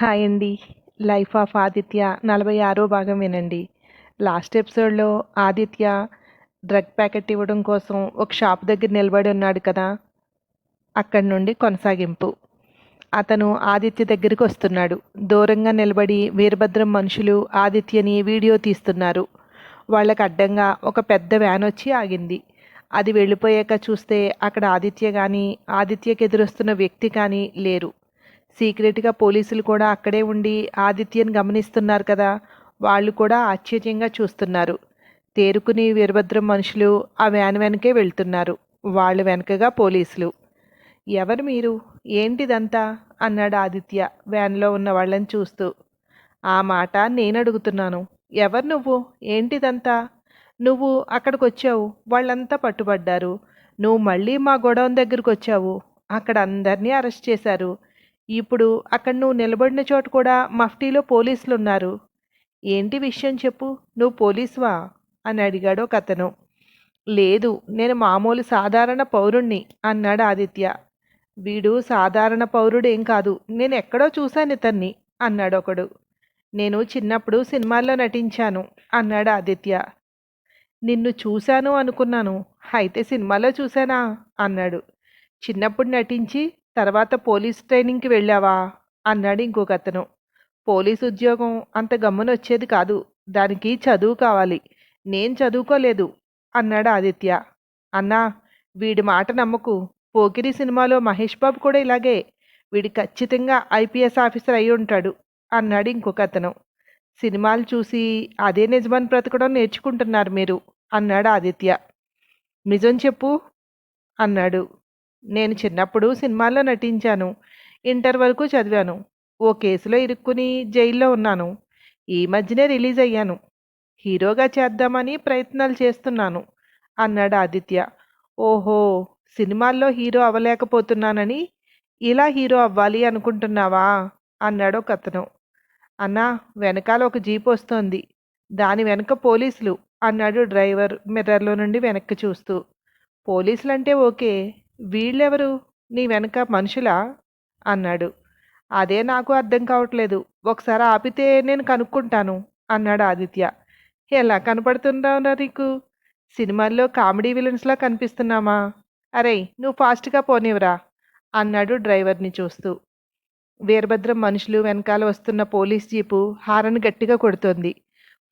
Hi అండి life of Aditya నలభై ఆరో భాగం వినండి. లాస్ట్ ఎపిసోడ్లో ఆదిత్య డ్రగ్ ప్యాకెట్ ఇవ్వడం కోసం ఒక షాప్ దగ్గర నిలబడి ఉన్నాడు కదా అక్కడి నుండి కొనసాగింపు. అతను ఆదిత్య దగ్గరికి వస్తున్నాడు. దూరంగా నిలబడి వీరభద్రం మనుషులు ఆదిత్యని వీడియో తీస్తున్నారు. వాళ్ళకి అడ్డంగా ఒక పెద్ద వ్యాన్ వచ్చి ఆగింది. అది వెళ్ళిపోయాక చూస్తే అక్కడ ఆదిత్య కానీ ఆదిత్యకి ఎదురొస్తున్న వ్యక్తి కానీ లేరు. సీక్రెట్గా పోలీసులు కూడా అక్కడే ఉండి ఆదిత్యను గమనిస్తున్నారు కదా వాళ్ళు కూడా ఆశ్చర్యంగా చూస్తున్నారు. తేరుకుని వీరభద్రం మనుషులు ఆ వ్యాన్ వెనకే వెళ్తున్నారు వాళ్ళ వెనకగా పోలీసులు. ఎవరు మీరు? ఏంటిదంతా? అన్నాడు ఆదిత్య వ్యాన్లో ఉన్న వాళ్ళని చూస్తూ. ఆ మాట నేను అడుగుతున్నాను. ఎవరు నువ్వు? ఏంటిదంతా? నువ్వు అక్కడికి వచ్చావు వాళ్ళంతా పట్టుబడ్డారు. నువ్వు మళ్ళీ మా గొడౌన్ దగ్గరికి వచ్చావు అక్కడ అందరినీ అరెస్ట్ చేశారు. ఇప్పుడు అక్కడ నువ్వు నిలబడిన చోట కూడా మఫ్టీలో పోలీసులు ఉన్నారు ఏంటి విషయం చెప్పు నువ్వు పోలీసువా? అని అడిగాడు ఒక అతను. లేదు నేను మామూలు సాధారణ పౌరుణ్ణి అన్నాడు ఆదిత్య. వీడు సాధారణ పౌరుడేం కాదు నేను ఎక్కడో చూశాను ఇతన్ని అన్నాడు ఒకడు. నేను చిన్నప్పుడు సినిమాల్లో నటించాను అన్నాడు ఆదిత్య. నిన్ను చూశాను అనుకున్నాను అయితే సినిమాలో చూశానా? అన్నాడు. చిన్నప్పుడు నటించి తర్వాత పోలీస్ ట్రైనింగ్కి వెళ్ళావా? అన్నాడు ఇంకొక అతను పోలీస్ ఉద్యోగం అంత గమ్మున వచ్చేది కాదు. దానికి చదువు కావాలి. నేను చదువుకోలేదు అన్నాడు ఆదిత్య. అన్నా వీడి మాట నమ్మకు. పోకిరి సినిమాలో మహేష్ బాబు కూడా ఇలాగే. వీడి ఖచ్చితంగా ఐపీఎస్ ఆఫీసర్ అయి ఉంటాడు అన్నాడు ఇంకొక అతను సినిమాలు చూసి అదే నిజమని బ్రతకడం నేర్చుకుంటున్నారు మీరు అన్నాడు ఆదిత్య. నిజం చెప్పు అన్నాడు. నేను చిన్నప్పుడు సినిమాల్లో నటించాను. ఇంటర్ వరకు చదివాను. ఓ కేసులో ఇరుక్కుని జైల్లో ఉన్నాను. ఈ మధ్యనే రిలీజ్ అయ్యాను. హీరోగా చేద్దామని ప్రయత్నాలు చేస్తున్నాను. అన్నాడు ఆదిత్య. ఓహో! సినిమాల్లో హీరో అవ్వలేకపోతున్నానని ఇలా హీరో అవ్వాలి అనుకుంటున్నావా? అన్నాడు ఒక అతను. అన్నా వెనకాల ఒక జీప్ వస్తోంది. దాని వెనక పోలీసులు అన్నాడు డ్రైవర్ మిర్రర్లో నుండి వెనక్కి చూస్తూ. పోలీసులంటే ఓకే. వీళ్ళెవరు? నీ వెనక మనుషులా? అన్నాడు. అదే నాకు అర్థం కావట్లేదు. ఒకసారి ఆపితే నేను కనుక్కుంటాను అన్నాడు ఆదిత్య. ఎలా కనపడుతున్నావురా నీకు సినిమాల్లో కామెడీ విలన్స్లా కనిపిస్తున్నామా? అరే నువ్వు ఫాస్ట్గా పోనివరా అన్నాడు డ్రైవర్ని చూస్తూ. వీరభద్రం మనుషులు వెనకాల వస్తున్న పోలీస్ జీపు హారన్ గట్టిగా కొడుతోంది.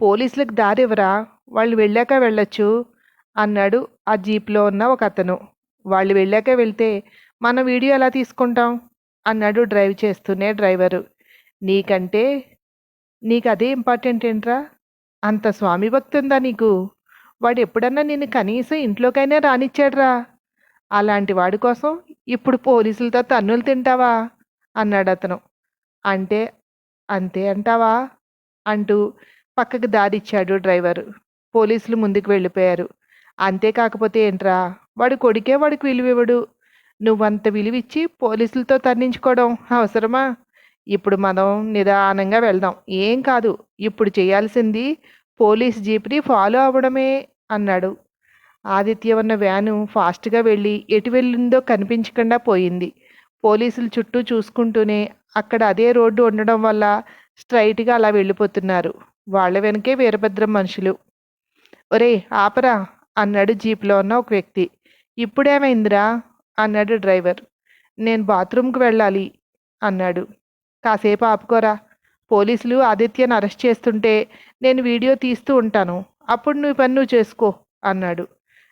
పోలీసులకు దారివరా వాళ్ళు వెళ్ళాక వెళ్ళొచ్చు అన్నాడు ఆ జీప్లో ఉన్న ఒక అతను వాళ్ళు వెళ్ళాక వెళ్తే మన వీడియో ఎలా తీసుకుంటాం? అన్నాడు డ్రైవ్ చేస్తూనే డ్రైవరు. నీకంటే నీకు అదే ఇంపార్టెంట్ ఏంట్రా? అంత స్వామి భక్తి ఉందా నీకు? వాడు ఎప్పుడన్నా నిన్ను కనీసం ఇంట్లోకైనా రానిచ్చాడ్రా? అలాంటి వాడి కోసం ఇప్పుడు పోలీసులతో తన్నులు తింటావా? అన్నాడు అతను. అంటే అంతే అంటావా? అంటూ పక్కకు దారిచ్చాడు డ్రైవరు. పోలీసులు ముందుకు వెళ్ళిపోయారు. అంతే కాకపోతే ఏంట్రా? వాడి కొడుకే వాడికి విలువివ్వడు నువ్వంత విలువిచ్చి పోలీసులతో తన్నించుకోవడం అవసరమా? ఇప్పుడు మనం నిదానంగా వెళ్దాం. ఏం కాదు ఇప్పుడు చేయాల్సింది పోలీస్ జీప్ని ఫాలో అవ్వడమే అన్నాడు. ఆదిత్య ఉన్న వ్యాను ఫాస్ట్గా వెళ్ళి ఎటు వెళ్ళిందో కనిపించకుండా పోయింది. పోలీసులు చుట్టూ చూసుకుంటూనే అక్కడ అదే రోడ్డు ఉండడం వల్ల స్ట్రైట్గా అలా వెళ్ళిపోతున్నారు. వాళ్ళ వెనకే వీరభద్రం మనుషులు. ఒరే ఆపరా అన్నాడు జీప్లో ఉన్న ఒక వ్యక్తి. ఇప్పుడేమైందిరా? అన్నాడు డ్రైవర్. నేను బాత్రూమ్కి వెళ్ళాలి అన్నాడు. కాసేపు ఆపుకోరా. పోలీసులు ఆదిత్యను అరెస్ట్ చేస్తుంటే నేను వీడియో తీస్తూ ఉంటాను. అప్పుడు నువ్వు పని నువ్వు చేసుకో అన్నాడు.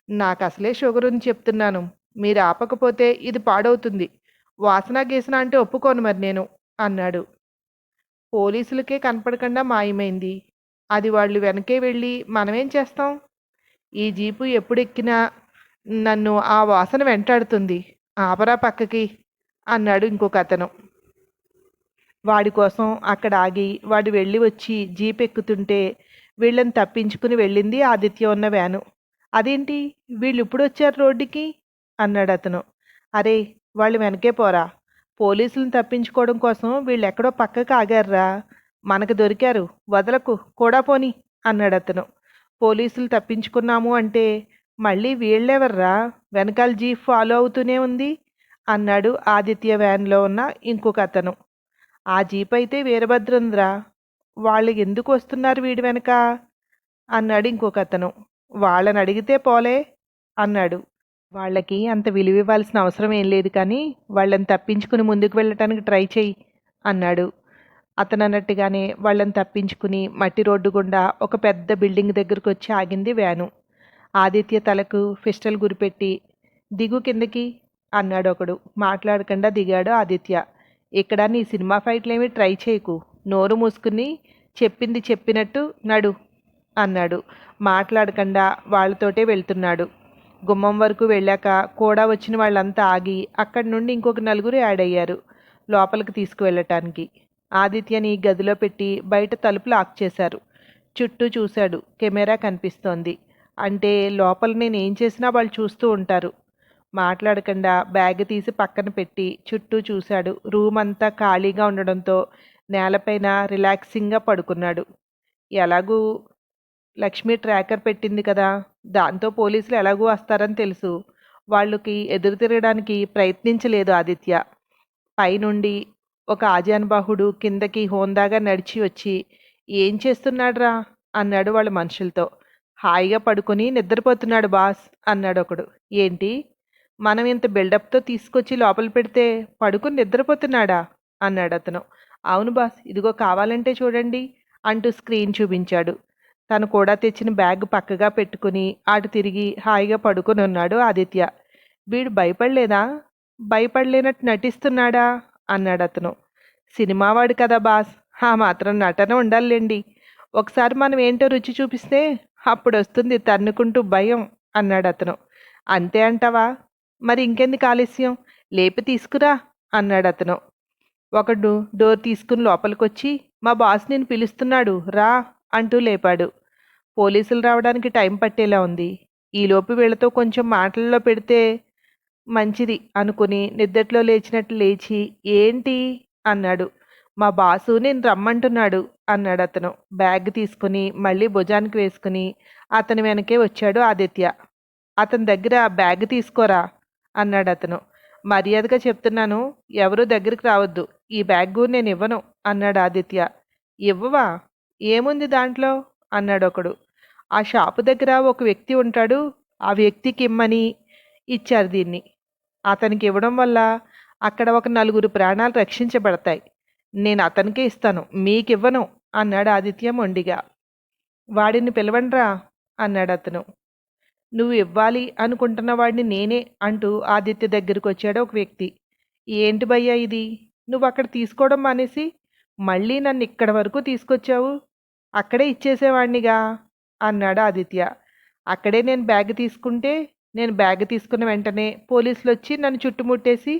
నాకు అసలే షుగర్ అని చెప్తున్నాను. మీరు ఆపకపోతే ఇది పాడవుతుంది. వాసన గీసిన అంటే ఒప్పుకోను మరి నేను అన్నాడు. పోలీసులకే కనపడకుండా మాయమైంది. అది వాళ్ళు వెనకే వెళ్ళి మనమేం చేస్తాం? ఈ జీపు ఎప్పుడు ఎక్కినా నన్ను ఆ వాసన వెంటాడుతుంది. ఆపరా పక్కకి అన్నాడు ఇంకొక అతను వాడి కోసం అక్కడ ఆగి వాడు వెళ్ళి వచ్చి జీప్ ఎక్కుతుంటే వీళ్ళని తప్పించుకుని వెళ్ళింది ఆదిత్య ఉన్న వ్యాను. అదేంటి? వీళ్ళు ఇప్పుడు వచ్చారు రోడ్డుకి? అన్నాడు అతను. అరే వాళ్ళు వెనకే పోరా. పోలీసులను తప్పించుకోవడం కోసం వీళ్ళు ఎక్కడో పక్కకు ఆగారురా. మనకు దొరికారు. వదలకు. కూడా పోని అన్నాడు అతను. పోలీసులు తప్పించుకున్నాము అంటే మళ్ళీ వీళ్ళెవర్రా? వెనకాల జీప్ ఫాలో అవుతూనే ఉంది? అన్నాడు ఆదిత్య వ్యాన్లో ఉన్న ఇంకొక అతను ఆ జీప్ అయితే వీరభద్రంద్రా. వాళ్ళు ఎందుకు వస్తున్నారు వీడి వెనక? అన్నాడు ఇంకొక అతను వాళ్ళని అడిగితే పోలే అన్నాడు. వాళ్ళకి అంత విలువ ఇవ్వాల్సిన అవసరం ఏం లేదు కానీ వాళ్ళని తప్పించుకుని ముందుకు వెళ్ళటానికి ట్రై చేయి అన్నాడు. అతను అన్నట్టుగానే వాళ్ళని తప్పించుకుని మట్టి రోడ్డు గుండా ఒక పెద్ద బిల్డింగ్ దగ్గరకు వచ్చి ఆగింది వ్యాను. ఆదిత్య తలకు ఫిస్టల్ గురిపెట్టి దిగు కిందకి అన్నాడు ఒకడు మాట్లాడకుండా దిగాడు ఆదిత్య. ఇక్కడ నీ సినిమా ఫైట్లేమి ట్రై చేయకు. నోరు మూసుకుని చెప్పింది చెప్పినట్టు నడు అన్నాడు. మాట్లాడకుండా వాళ్ళతోటే వెళ్తున్నాడు. గుమ్మం వరకు వెళ్ళాక కూడా వచ్చిన వాళ్ళంతా ఆగి అక్కడి నుండి ఇంకొక నలుగురు యాడ్ అయ్యారు లోపలికి తీసుకువెళ్ళటానికి. ఆదిత్యని గదిలో పెట్టి బయట తలుపు లాక్ చేశారు. చుట్టూ చూశాడు. కెమెరా కనిపిస్తోంది. అంటే లోపల నేను ఏం చేసినా వాళ్ళు చూస్తూ ఉంటారు. మాట్లాడకుండా బ్యాగ్ తీసి పక్కన పెట్టి చుట్టూ చూశాడు. రూమ్ అంతా ఖాళీగా ఉండడంతో నేలపైన రిలాక్సింగ్గా పడుకున్నాడు. ఎలాగూ లక్ష్మి ట్రాకర్ పెట్టింది కదా దాంతో పోలీసులు ఎలాగూ వస్తారని తెలుసు. వాళ్ళకి ఎదురు తిరగడానికి ప్రయత్నించలేదు ఆదిత్య. పైనుండి ఒక ఆజానుబాహుడు కిందకి హోందాగా నడిచి వచ్చి ఏం చేస్తున్నాడ్రా? అన్నాడు వాళ్ళ మనుషులతో. హాయిగా పడుకొని నిద్రపోతున్నాడు బాస్ అన్నాడు ఒకడు. ఏంటి? మనం ఇంత బిల్డప్తో తీసుకొచ్చి లోపల పెడితే పడుకుని నిద్రపోతున్నాడా? అన్నాడు అతను. అవును బాస్ ఇదిగో కావాలంటే చూడండి అంటూ స్క్రీన్ చూపించాడు. తను కూడా తెచ్చిన బ్యాగ్ పక్కగా పెట్టుకుని అటు తిరిగి హాయిగా పడుకొని ఉన్నాడు ఆదిత్య. వీడు భయపడలేదా? భయపడలేనట్టు నటిస్తున్నాడా? అన్నాడు అతను. సినిమావాడు కదా బాస్ ఆ మాత్రం నటన ఉండాలండి ఒకసారి మనం ఏంటో రుచి చూపిస్తే అప్పుడు వస్తుంది తన్నుకుంటూ భయం అన్నాడు అతను. అంతే అంటావా? మరి ఇంకెందుకు ఆలస్యం? లేపి తీసుకురా అన్నాడు అతను. ఒకడు డోర్ తీసుకుని లోపలికొచ్చి మా బాస్ నేను పిలుస్తున్నాడు రా అంటూ లేపాడు. పోలీసులు రావడానికి టైం పట్టేలా ఉంది. ఈలోపు వీళ్ళతో కొంచెం మాటల్లో పెడితే మంచిది అనుకుని నిద్దట్లో లేచినట్టు లేచి ఏంటి? అన్నాడు. మా బాసు నేను రమ్మంటున్నాడు అన్నాడు అతను. బ్యాగ్ తీసుకుని మళ్ళీ భుజానికి వేసుకుని అతని వెనకే వచ్చాడు ఆదిత్య. అతని దగ్గర ఆ బ్యాగ్ తీసుకోరా? అన్నాడు అతను. మర్యాదగా చెప్తున్నాను ఎవరూ దగ్గరికి రావద్దు. ఈ బ్యాగ్ నేను ఇవ్వను అన్నాడు ఆదిత్య. ఇవ్వవా? ఏముంది దాంట్లో? అన్నాడు ఒకడు. ఆ షాపు దగ్గర ఒక వ్యక్తి ఉంటాడు ఆ వ్యక్తికి ఇమ్మని ఇచ్చారు దీన్ని. అతనికి ఇవ్వడం వల్ల అక్కడ ఒక నలుగురు ప్రాణాలు రక్షించబడతాయి. నేను అతనికే ఇస్తాను మీకివ్వను అన్నాడు ఆదిత్య మొండిగా. వాడిని పిలవండ్రా అన్నాడు అతను. నువ్వు ఇవ్వాలి అనుకుంటున్న వాడిని నేనే అంటూ ఆదిత్య దగ్గరికి వచ్చాడు ఒక వ్యక్తి. ఏంటి భయ్యా ఇది? నువ్వు అక్కడ తీసుకోవడం మానేసి మళ్ళీ నన్ను ఇక్కడ వరకు తీసుకొచ్చావు? అక్కడే ఇచ్చేసేవాడినిగా అన్నాడు ఆదిత్య. అక్కడే నేను బ్యాగ్ తీసుకుంటే నేను బ్యాగ్ తీసుకున్న వెంటనే పోలీసులు వచ్చి నన్ను చుట్టుముట్టేసి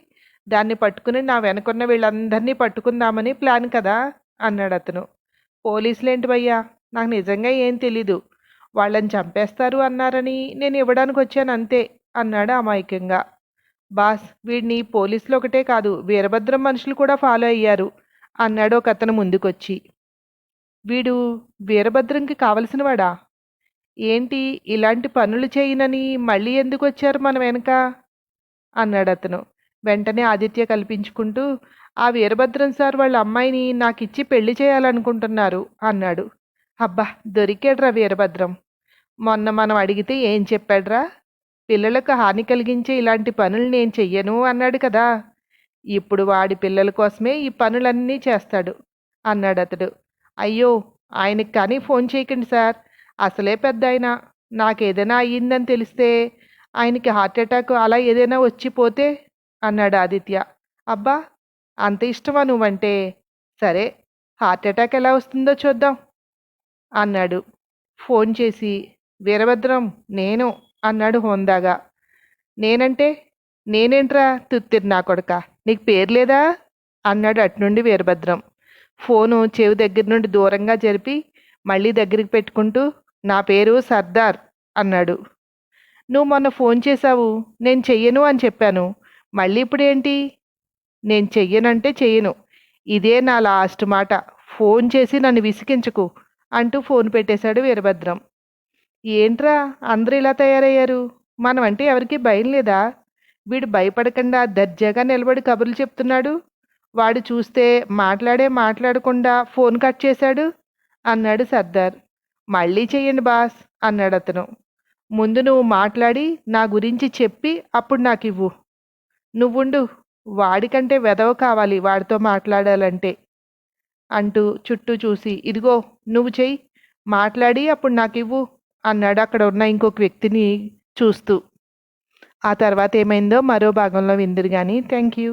దాన్ని పట్టుకుని నా వెనకున్న వీళ్ళందరినీ పట్టుకుందామని ప్లాన్ కదా అన్నాడు అతను పోలీసులేంటి భయ్యా నాకు నిజంగా ఏం తెలీదు. వాళ్ళని చంపేస్తారు అన్నారని నేను ఇవ్వడానికి వచ్చాను అంతే అన్నాడు అమాయకంగా. బాస్ వీడిని పోలీసులు ఒకటే కాదు వీరభద్రం మనుషులు కూడా ఫాలో అయ్యారు అన్నాడు ఒక అతను ముందుకొచ్చి. వీడు వీరభద్రంకి కావలసినవాడా? ఏంటి ఇలాంటి పనులు చేయనని మళ్ళీ ఎందుకు వచ్చారు మన వెనక? అన్నాడు అతను వెంటనే ఆదిత్య కల్పించుకుంటూ ఆ వీరభద్రం సార్ వాళ్ళ అమ్మాయిని నాకు ఇచ్చి పెళ్ళి చేయాలనుకుంటున్నారు అన్నాడు. అబ్బా దొరికాడ్రా వీరభద్రం. మొన్న మనం అడిగితే ఏం చెప్పాడ్రా? పిల్లలకు హాని కలిగించే ఇలాంటి పనులు నేను చెయ్యను అన్నాడు కదా. ఇప్పుడు వాడి పిల్లల కోసమే ఈ పనులన్నీ చేస్తాడు అన్నాడు అతడు. అయ్యో ఆయనకి కానీ ఫోన్ చేయకండి సార్. అసలే పెద్ద ఆయన. నాకేదైనా అయ్యిందని తెలిస్తే ఆయనకి హార్ట్ అటాక్ అలా ఏదైనా వచ్చిపోతే అన్నాడు ఆదిత్య. అబ్బా అంత ఇష్టమా నువ్వంటే? సరే హార్ట్ అటాక్ ఎలా వస్తుందో చూద్దాం అన్నాడు. ఫోన్ చేసి వీరభద్రం నేను అన్నాడు హోందాగా. నేనంటే? నేనేంట్రా తుత్తిరి నా కొడక? నీకు పేరు లేదా? అన్నాడు అటునుండి వీరభద్రం. ఫోను చెవి దగ్గర నుండి దూరంగా జరిపి మళ్ళీ దగ్గరికి పెట్టుకుంటూ నా పేరు సర్దార్ అన్నాడు. నువ్వు మొన్న ఫోన్ చేశావు నేను చెయ్యను అని చెప్పాను. మళ్ళీ ఇప్పుడేంటి? నేను చెయ్యనంటే చెయ్యను. ఇదే నా లాస్ట్ మాట. ఫోన్ చేసి నన్ను విసిగించకు అంటూ ఫోన్ పెట్టేశాడు వీరభద్రం. ఏంట్రా? అందరూ ఇలా తయారయ్యారు? మనం అంటే ఎవరికి భయం లేదా? వీడు భయపడకుండా దర్జాగా నిలబడి కబుర్లు చెప్తున్నాడు? వాడు చూస్తే మాట్లాడే మాట్లాడకుండా ఫోన్ కట్ చేశాడు? అన్నాడు సర్దార్. మళ్ళీ చెయ్యండి బాస్ అన్నాడు అతను ముందు నువ్వు మాట్లాడి నా గురించి చెప్పి అప్పుడు నాకు ఇవ్వు నువ్వుండు వాడికంటే వెదవ కావాలి వాడితో మాట్లాడాలంటే అంటూ చుట్టూ చూసి ఇదిగో నువ్వు చెయ్యి మాట్లాడి అప్పుడు నాకు ఇవ్వు అన్నాడు అక్కడ ఉన్న ఇంకొక వ్యక్తిని చూస్తూ. ఆ తర్వాత ఏమైందో మరో భాగంలో విందురు కానీ థ్యాంక్ యూ.